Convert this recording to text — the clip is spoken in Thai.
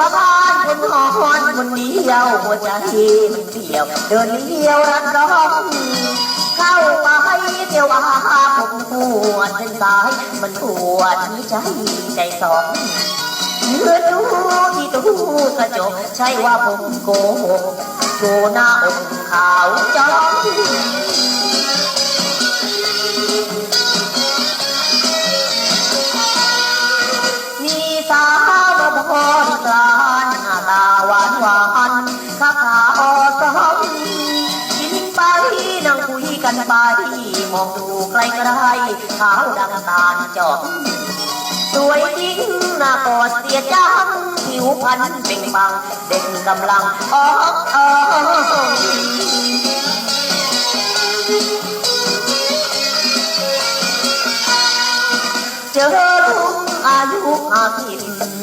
บ้านคนหอนคนเดียวหัวใจมันเดียว เดินเดียวรันร้องเข้าไปเดี่ยวอาผมปวดเส้นสายมันปวดใจใจสองเมื่อดูที่ตู้กระจกใช่ว่าผมโกหกโชว์หน้าอกานข้าขาอสองกินไปนั่งคุยกันไปมองดูไกลไกลขาวดังตาลจอกสวยจริงหน้ากอดเสียจังผิวพรรณเบ่งบางเด็กกำลังออกเอยเจอลุงอายุห้าสิบ